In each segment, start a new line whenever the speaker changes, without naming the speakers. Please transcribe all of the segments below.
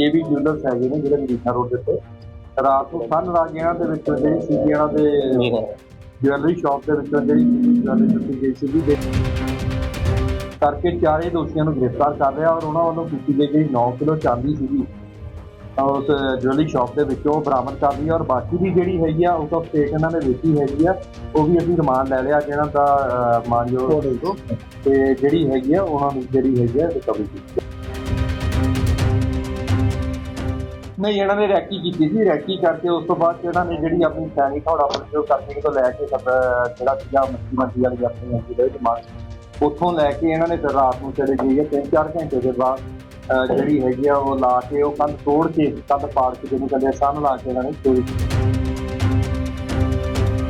KV jewellers ਹੈਗੇ ਨੇ ਜਿਹੜੇ ਮਰੀਨਾ ਰੋਡ ਦੇ ਉੱਤੇ। ਰਾਤ ਨੂੰ ਸਨ ਰਾਜ ਇਹਨਾਂ ਦੇ ਵਿੱਚੋਂ ਜਿਹੜੀ ਸੀਗੀ ਇਹਨਾਂ ਦੇ ਜੁਐਲਰੀ ਸ਼ਾਪ ਦੇ ਵਿੱਚੋਂ ਜਿਹੜੀ ਜੁਐਲਰੀ ਟੁੱਟੀ ਗਈ ਸੀਗੀ। ਦੇ ਕਰਕੇ ਚਾਰੇ ਦੋਸ਼ੀਆਂ ਨੂੰ ਗ੍ਰਿਫਤਾਰ ਕਰ ਰਿਹਾ ਔਰ ਉਹਨਾਂ ਵੱਲੋਂ ਕੀਤੀ ਗਈ ਜਿਹੜੀ 9 ਕਿਲੋ ਚਾਂਦੀ ਸੀਗੀ ਤਾਂ ਉਸ ਜੁਐਲਰੀ ਸ਼ਾਪ ਦੇ ਵਿੱਚੋਂ ਬਰਾਮਦ ਕਰ ਲਈ ਔਰ ਬਾਕੀ ਦੀ ਜਿਹੜੀ ਹੈਗੀ ਆ ਆਫ ਸਟੇਟ ਇਹਨਾਂ ਨੇ ਵੇਚੀ ਹੈਗੀ ਆ ਉਹ ਵੀ ਅਸੀਂ ਰਿਮਾਂਡ ਲੈ ਲਿਆ ਜਿਹਨਾਂ ਦਾ ਮਾਨਯੋਗ ਤੋਂ। ਤੇ ਜਿਹੜੀ ਹੈਗੀ ਆ ਉਹਨਾਂ ਨੂੰ ਜਿਹੜੀ ਹੈਗੀ ਆ ਰਿਕਵਰੀ ਕੀਤੀ। ਨਹੀਂ ਇਹਨਾਂ ਨੇ ਰੈਕੀ ਕੀਤੀ ਸੀ ਰੈਕੀ ਕਰਕੇ ਉਸ ਤੋਂ ਬਾਅਦ 'ਚ ਨੇ ਜਿਹੜੀ ਆਪਣੀ ਸੈਨਿਕ ਹੌੜਾ ਪ੍ਰਯੋਗ ਕਰਕੇ ਤੋਂ ਲੈ ਕੇ ਜਿਹੜਾ ਸੀਗਾ ਮੱਛੀ ਮੰਡੀ ਵਾਲੀ ਆਪਣੀ ਹੈਗੀ ਦੇ ਦਿਮਾਗ ਉੱਥੋਂ ਲੈ ਕੇ ਇਹਨਾਂ ਨੇ ਫਿਰ ਰਾਤ ਨੂੰ ਚਲੇ ਗਈ ਹੈ ਤਿੰਨ ਘੰਟੇ ਦੇ ਬਾਅਦ ਜਿਹੜੀ ਹੈਗੀ ਆ ਉਹ ਲਾ ਕੇ ਉਹ ਕੰਧ ਤੋੜ ਕੇ ਕੰਧ ਪਾੜ ਕੇ ਜਿਹਨੂੰ ਕਹਿੰਦੇ ਆ, ਲਾ ਕੇ ਇਹਨਾਂ ਨੇ ਚੋਰੀ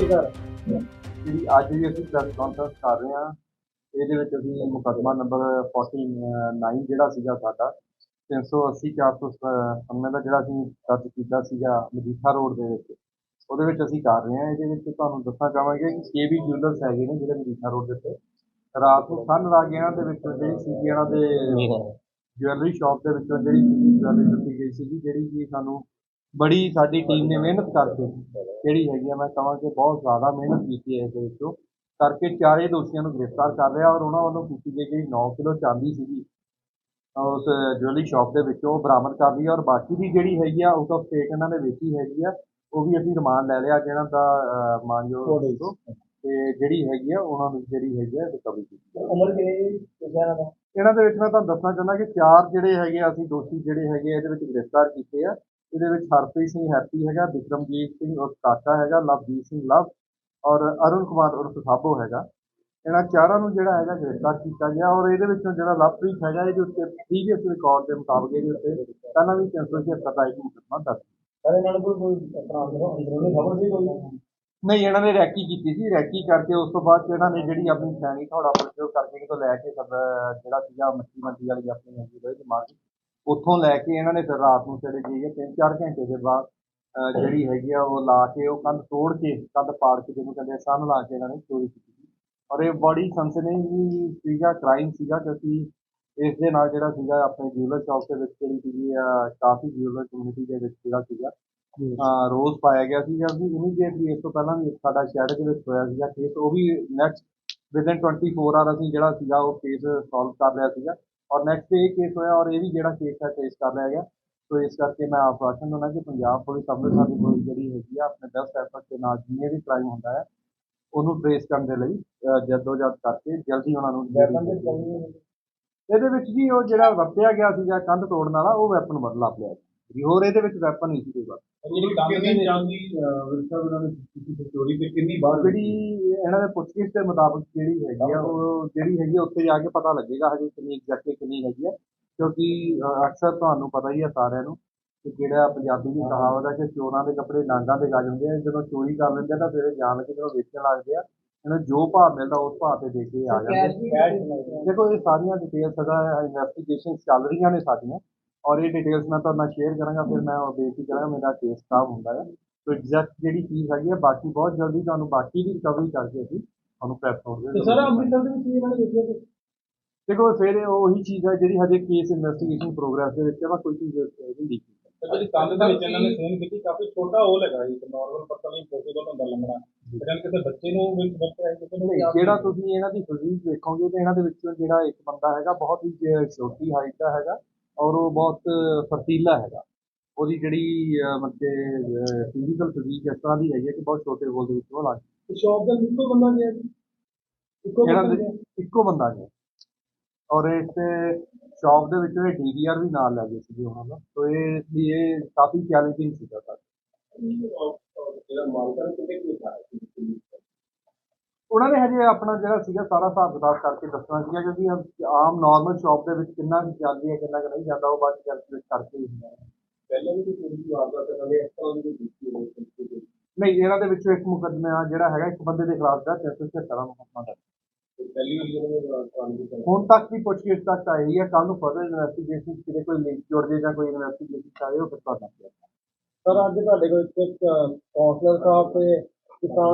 ਜਿਹੜੀ ਅੱਜ ਵੀ ਅਸੀਂ ਪ੍ਰੈਸ ਕਾਨਫਰੰਸ ਕਰ ਰਹੇ ਹਾਂ ਇਹਦੇ ਵਿੱਚ ਅਸੀਂ ਮੁਕੱਦਮਾ ਨੰਬਰ 49 ਜਿਹੜਾ ਸੀਗਾ ਸਾਡਾ 380 497 ਦਾ ਜਿਹੜਾ ਅਸੀਂ ਦਰਜ ਕੀਤਾ ਸੀਗਾ ਮਜੀਠਾ ਰੋਡ ਦੇ ਵਿੱਚ, ਉਹਦੇ ਵਿੱਚ ਅਸੀਂ ਕਰ ਰਹੇ ਹਾਂ। ਇਹਦੇ ਵਿੱਚ ਤੁਹਾਨੂੰ ਦੱਸਣਾ ਚਾਹਾਂਗੇ ਕਿ ਕੇਵੀ ਜੁਐਲਰਸ ਹੈਗੇ ਨੇ ਜਿਹੜੇ ਮਜੀਠਾ ਰੋਡ ਦੇ ਉੱਤੇ। ਰਾਤ ਨੂੰ ਸਨ ਰਾਜ ਇਹਨਾਂ ਦੇ ਵਿੱਚ ਜਿਹੜੀ ਸੀਗੀ ਇਹਨਾਂ ਦੇ ਜੁਐਲਰੀ ਸ਼ਾਪ ਦੇ ਵਿੱਚੋਂ ਜਿਹੜੀ ਜੁਐਲਰੀ ਦਿੱਤੀ ਗਈ ਸੀਗੀ, ਜਿਹੜੀ ਕਿ ਸਾਨੂੰ ਬੜੀ ਸਾਡੀ ਟੀਮ ਨੇ ਮਿਹਨਤ ਕਰਕੇ ਜਿਹੜੀ ਹੈਗੀ ਆ, ਮੈਂ ਕਹਾਂ ਕਿ ਬਹੁਤ ਜ਼ਿਆਦਾ ਮਿਹਨਤ ਕੀਤੀ ਹੈ ਇਹਦੇ ਵਿੱਚੋਂ। ਕਰਕੇ ਚਾਰੇ ਦੋਸ਼ੀਆਂ ਨੂੰ ਗ੍ਰਿਫਤਾਰ ਕਰ ਲਿਆ ਔਰ ਉਹਨਾਂ ਵੱਲੋਂ ਕੀਤੀ ਗਈ ਜਿਹੜੀ 9 ਕਿਲੋ ਚਾਂਦੀ ਸੀਗੀ ਉਸ ਜੁਐਲਰੀ ਸ਼ਾਪ ਦੇ ਵਿੱਚੋਂ ਬਰਾਮਦ ਕਰ ਲਈ ਔਰ ਬਾਕੀ ਦੀ ਜਿਹੜੀ ਹੈਗੀ ਆ ਆਊਟ ਆਫ ਸਟੇਟ ਇਹਨਾਂ ਨੇ ਵੇਚੀ ਹੈਗੀ ਆ ਉਹ ਵੀ ਅਸੀਂ ਰਿਮਾਂਡ ਲੈ ਲਿਆ ਜਿਹਨਾਂ ਦਾ ਮਾਨਯੋਗ ਤੋਂ ਜਿਹੜੀ ਹੈਗੀ ਆ ਉਹਨਾਂ ਨੂੰ ਜਿਹੜੀ ਹੈਗੀ ਆ ਰਿਕਵਰੀ ਕੀਤੀ
ਉਮਰ ਕਿਹਨਾਂ ਦਾ?
ਇਹਨਾਂ ਦੇ ਵਿੱਚ ਮੈਂ ਤੁਹਾਨੂੰ ਦੱਸਣਾ ਚਾਹੁੰਦਾ ਕਿ ਚਾਰ ਜਿਹੜੇ ਹੈਗੇ ਅਸੀਂ ਦੋਸ਼ੀ ਜਿਹੜੇ ਹੈਗੇ ਇਹਦੇ ਵਿੱਚ ਗ੍ਰਿਫਤਾਰ ਕੀਤੇ ਆ। ਇਹਦੇ ਵਿੱਚ ਹਰਪ੍ਰੀਤ ਸਿੰਘ ਹੈਪੀ ਹੈਗਾ ਵਿਕਰਮਜੀਤ ਸਿੰਘ ਉਰਫ ਕਾਕਾ ਹੈਗਾ ਲਵਜੀਤ ਸਿੰਘ ਲਵ ਔਰ ਅਰੁਣ ਕੁਮਾਰ ਉਰਫ ਸਾਬੋ ਹੈਗਾ। ਇਹਨਾਂ ਚਾਰਾਂ ਨੂੰ ਜਿਹੜਾ ਹੈਗਾ ਗ੍ਰਿਫਤਾਰ ਕੀਤਾ ਗਿਆ ਔਰ ਇਹਦੇ ਵਿੱਚੋਂ ਜਿਹੜਾ ਲਵਪ੍ਰੀਤ ਹੈਗਾ ਇਹਦੇ ਉੱਤੇ ਪ੍ਰੀਵੀਅਸ ਰਿਕਾਰਡ ਦੇ ਮੁਤਾਬਕ ਇਹਦੇ ਉੱਤੇ ਪਹਿਲਾਂ ਵੀ 376 ਦਾ ਇੱਕ ਮੁਕੱਦਮਾ ਦਰਜ
ਸਾਰੇ ਨਾਲ ਕੋਈ ਕੋਈ ਆਪਣਾ ਅੰਦਰੋਂ ਅੰਦਰੂਨੀ ਖਬਰ ਸੀ ਕੋਈ?
ਨਹੀਂ ਇਹਨਾਂ ਨੇ ਰੈਕੀ ਕੀਤੀ ਸੀ। ਰੈਕੀ ਕਰਕੇ ਉਸ ਤੋਂ ਬਾਅਦ ਇਹਨਾਂ ਨੇ ਜਿਹੜੀ ਆਪਣੀ ਸੈਨਿਕ ਹੌੜਾ ਪ੍ਰਯੋਗ ਕਰਕੇ ਤੋਂ ਲੈ ਕੇ ਸਭ ਜਿਹੜਾ ਸੀਗਾ ਮੱਛੀ ਮੰਡੀ ਵਾਲੀ ਆਪਣੀ ਹੈਗੀ ਹੋਈ ਦਿਮਾਗ ਉੱਥੋਂ ਲੈ ਕੇ ਇਹਨਾਂ ਨੇ ਫਿਰ ਰਾਤ ਨੂੰ ਚਲੇ ਹੈ ਤਿੰਨ ਚਾਰ ਘੰਟੇ ਦੇ ਬਾਅਦ ਜਿਹੜੀ ਹੈਗੀ ਆ ਉਹ ਲਾ ਕੇ ਉਹ ਕੰਧ ਤੋੜ ਕੇ ਕੰਧ ਪਾੜ ਕੇ ਜਿਹਨੂੰ ਕਹਿੰਦੇ ਆ, ਸੰਨ ਲਾ ਕੇ ਇਹਨਾਂ ਨੇ ਚੋਰੀ ਕੀਤੀ। ਔਰ ਇਹ ਬੜੀ ਸਨਸਨੀ ਸੀਗਾ ਕ੍ਰਾਈਮ ਸੀਗਾ ਕਿਉਂਕਿ ਇਸ ਦੇ ਨਾਲ ਜਿਹੜਾ ਸੀਗਾ ਆਪਣੇ ਜਿਊਲਰ ਸ਼ਾਪ ਦੇ ਵਿੱਚ ਜਿਹੜੀ ਸੀਗੀ ਅਹ, ਕਾਫੀ ਜਿਊਲਰ ਕਮਿਊਨਿਟੀ ਦੇ ਵਿੱਚ ਜਿਹੜਾ ਸੀਗਾ ਹਾਂ ਰੋਜ਼ ਪਾਇਆ ਗਿਆ ਸੀਗਾ ਵੀ ਇਮੀਡੀਏਟਲੀ ਇਸ ਤੋਂ ਪਹਿਲਾਂ ਵੀ ਇੱਕ ਸਾਡਾ ਸ਼ਹਿਰ ਦੇ ਵਿੱਚ ਹੋਇਆ ਸੀਗਾ ਕੇਸ ਉਹ ਵੀ ਨੈਕਸਟ ਵਿਦਨ 24 ਆਵਰ ਅਸੀਂ ਜਿਹੜਾ ਸੀਗਾ ਉਹ ਕੇਸ ਸੋਲਵ ਕਰ ਲਿਆ ਸੀਗਾ ਔਰ ਨੈਕਸਟ ਇਹ ਕੇਸ ਹੋਇਆ ਔਰ ਇਹ ਵੀ ਜਿਹੜਾ ਕੇਸ ਹੈ ਟ੍ਰੇਸ ਕਰ ਲਿਆ ਗਿਆ ਸੋ ਇਸ ਕਰਕੇ ਮੈਂ ਆਸ਼ਵਾਸਨ ਦਿੰਦਾ ਕਿ ਪੰਜਾਬ ਪੁਲਿਸ ਅੰਮ੍ਰਿਤਸਰ ਦੀ ਪੁਲਿਸ ਜਿਹੜੀ ਹੈਗੀ ਆ ਆਪਣੇ ਬੈਸਟ ਐਫਰਟ ਦੇ ਨਾਲ ਜਿੰਨੇ ਵੀ ਕ੍ਰਾਈਮ ਹੁੰਦਾ ਹੈ ਉਹਨੂੰ ਟ੍ਰੇਸ ਕਰਨ ਦੇ ਲਈ ਜੱਦੋ-ਜਹਿਦ ਕਰਕੇ ਜਲਦੀ ਉਹਨਾਂ ਨੂੰ ਇਹਦੇ ਵਿੱਚ ਜੀ ਉਹ ਜਿਹੜਾ ਵਰਤਿਆ ਗਿਆ ਸੀਗਾ ਕੰਧ ਤੋੜਨ ਵਾਲਾ ਉਹ ਵੈਪਨ ਬਦਲਾ ਲਿਆ ਜੀ। ਹੋਰ ਇਹਦੇ ਵਿੱਚ ਵੈਪਨ ਨਹੀਂ ਸੀ ਕੋਈ ਬਸ
ਜਿਹੜੀ ਕਿੰਨੀ ਜਾਂਦੀ ਵਿਰਸਾ ਉਹਨਾਂ ਨੇ ਕੀਤੀ ਚੋਰੀ ਤੇ ਕਿੰਨੀ ਬਾਰ
ਜਿਹੜੀ ਇਹਨਾਂ ਦੇ ਪੁੱਛਗਿੱਛ ਦੇ ਮੁਤਾਬਕ ਜਿਹੜੀ ਹੈਗੀ ਆ ਉਹ ਜਿਹੜੀ ਹੈਗੀ ਆ ਉੱਥੇ ਜਾ ਕੇ ਪਤਾ ਲੱਗੇਗਾ ਹਜੇ ਕਿੰਨੀ ਐਗਜ਼ੈਕਟਲੀ ਕਿੰਨੀ ਹੈਗੀ ਆ। ਕਿਉਂਕਿ ਅਕਸਰ ਤੁਹਾਨੂੰ ਪਤਾ ਹੀ ਆ ਸਾਰਿਆਂ ਨੂੰ ਕਿ ਜਿਹੜਾ ਪੰਜਾਬੀ ਦੀ ਕਹਾਵਤ ਹੈ ਕਿ ਚੋਰਾਂ ਦੇ ਕੱਪੜੇ ਨਾਂਗਾਂ ਦੇ ਗੱਜ ਹੁੰਦੇ ਆ ਜਦੋਂ ਚੋਰੀ ਕਰ ਲੈਂਦੇ ਆ ਤਾਂ ਫਿਰ ਜਾਣ ਕੇ ਜਦੋਂ ਵੇਚਣ ਲੱਗਦੇ ਆ ਇਹਨਾਂ ਜੋ ਭਾਅ ਮਿਲਦਾ ਉਸ ਭਾਅ ਤੇ ਦੇ ਕੇ ਆ ਜਾਂਦੇ ਆ। ਦੇਖੋ ਇਹ ਸਾਰੀਆਂ ਡਿਟੇਲਸ ਦਾ ਇਨਵੈਸਟੀਗੇਸ਼ਨ ਚੱਲ ਰਹੀਆਂ ਨੇ ਸਾਡੀਆਂ ਔਰ ਇਹ ਡਿਟੇਲਸ ਮੈਂ ਤੁਹਾਡੇ ਨਾਲ ਸ਼ੇਅਰ ਕਰਾਂਗਾ ਫਿਰ ਮੈਂ ਉਹ ਬੇਨਤੀ ਕਰਾਂਗਾ ਮੇਰਾ ਕੇਸ ਖਰਾਬ ਹੁੰਦਾ ਹੈ ਸੋ ਐਗਜ਼ੈਕਟ ਜਿਹੜੀ ਚੀਜ਼ ਹੈਗੀ ਹੈ ਬਾਕੀ ਬਹੁਤ ਜਲਦੀ ਤੁਹਾਨੂੰ ਬਾਕੀ ਦੀ ਰਿਕਵਰੀ ਕਰਕੇ ਅਸੀਂ ਤੁਹਾਨੂੰ ਪ੍ਰੈਸ ਹੋ
ਤੇ ਸਰ ਅੰਮ੍ਰਿਤਸਰ ਦੇ ਵਿੱਚ ਇਹਨਾਂ ਨੇ ਦੇਖਿਆ
ਦੇਖੋ ਫਿਰ ਉਹੀ ਚੀਜ਼ ਹੈ ਜਿਹੜੀ ਹਜੇ ਕੇਸ ਇਨਵੈਸਟੀਗੇਸ਼ਨ ਪ੍ਰੋਗਰੈਸ ਦੇ ਵਿੱਚ ਹੈ ਮੈਂ ਕੋਈ ਚੀਜ਼ ਨਹੀਂ। ਲਿਖੀ
ਜਿਹੜੀ ਕੰਨ ਦੇ ਵਿੱਚ ਇਹਨਾਂ ਨੇ ਫੋਨ ਕੀਤੀ ਕਾਫੀ ਛੋਟਾ ਹੋਲ ਹੈਗਾ ਇੱਕ ਨਾਰਮਲ ਪਰਸਨ ਲਈ ਪੋਸੀਬਲ ਹੁੰਦਾ ਲੰਘਣਾ ਇਹਨਾਂ ਕਿਸੇ ਬੱਚੇ ਨੂੰ ਵਿੱਚ ਬੱਚਾ ਹੈ ਕਿਸੇ ਨੂੰ
ਨਹੀਂ ਜਿਹੜਾ ਤੁਸੀਂ ਇਹਨਾਂ ਦੀ ਫਿਜ਼ੀਕ ਦੇਖੋਗੇ ਤੇ ਇਹਨਾਂ ਦੇ ਵਿੱਚੋਂ ਜਿਹੜਾ ਇੱਕ ਬੰਦਾ ਹੈਗਾ ਬਹੁਤ ਹੀ ਛੋਟੀ ਹਾਈਟ ਦਾ ਹੈਗਾ ਔਰ ਉਹ ਬਹੁਤ ਫਰਤੀਲਾ ਹੈਗਾ। ਉਹਦੀ ਜਿਹੜੀ ਮਤਲਬ ਫਿਜ਼ੀਕਲ ਫਿਜ਼ੀਕ ਇਸ ਤਰ੍ਹਾਂ ਦੀ ਹੈਗੀ ਹੈ ਕਿ ਬਹੁਤ ਛੋਟੇ ਹੋਲ ਦੇ ਵਿੱਚ ਉਹ ਲੱਗ
ਸ਼ੌਪ ਦਾ ਇੱਕੋ ਬੰਦਾ ਗਿਆ ਜੀ ਇੱਕੋ ਬੰਦਾ ਗਿਆ?
ਇੱਕੋ ਬੰਦਾ ਗਿਆ। ਔਰ ਇਸ ਸ਼ਾਪ ਦੇ ਵਿੱਚ ਇਹ ਡੀਵੀਆਰ ਵੀ ਨਾਲ ਲੈ ਗਏ ਸੀਗੇ ਉਹਨਾਂ ਦਾ। ਸੋ ਇਹ ਲਈ ਇਹ ਕਾਫੀ ਚੈਲੰਜਿੰਗ ਸੀਗਾ ਸਰ ਉਹਨਾਂ ਨੇ ਹਜੇ ਆਪਣਾ ਜਿਹੜਾ ਸੀਗਾ ਸਾਰਾ ਹਿਸਾਬ ਕਿਤਾਬ ਕਰਕੇ ਦੱਸਣਾ ਸੀਗਾ ਕਿਉਂਕਿ ਆਮ ਨਾਰਮਲ ਸ਼ਾਪ ਦੇ ਵਿੱਚ ਕਿੰਨਾ ਕੁ ਜਾਂਦੀ ਹੈ ਕਿੰਨਾ ਕੁ ਨਹੀਂ ਜਾਂਦਾ ਉਹ ਬਾਅਦ ਕੈਲਕੂਲੇਟ ਕਰਕੇ ਹੀ ਹੁੰਦਾ ਹੈ।
ਪਹਿਲਾਂ ਵੀ ਕੋਈ ਚੋਰੀ ਦੀ ਵਾਰਦਾਤ ਕਰਨ ਦੇ ਇਸ ਤਰ੍ਹਾਂ ਦੀ ਕੀਤੀ ਹੋਵੇ
ਨਹੀਂ ਇਹਨਾਂ ਦੇ ਵਿੱਚੋਂ ਇੱਕ ਮੁਕੱਦਮਾ ਜਿਹੜਾ ਹੈਗਾ ਇੱਕ ਬੰਦੇ ਦੇ ਖਿਲਾਫ ਦਾ 376 ਦਾ ਮੁਕੱਦਮਾ ਦਰਜ।
ਪਹਿਲੀ ਵਾਰੀ
ਹੁਣ ਤੱਕ ਦੀ ਪੁੱਛਗਿੱਛ ਤੱਕ ਆਈ ਹੈ ਕੱਲ ਨੂੰ ਫਰਦਰ ਇਨਵੈਸਟੀਗੇਸ਼ਨ ਕਿਤੇ ਕੋਈ ਲਿੰਕ ਜੁੜ ਜੇ ਜਾਂ ਕੋਈ ਇਨਵੈਸਟੀਗੇਸ਼ਨ ਆਏ ਉਹ ਫਿਰ ਤੁਹਾਡਾ।
ਸਰ ਅੱਜ ਤੁਹਾਡੇ ਕੋਲ ਇੱਕ ਕਾਉਂਸਲਰ ਸਾਹਿਬ ਤੇ ਕਿਸਾਨ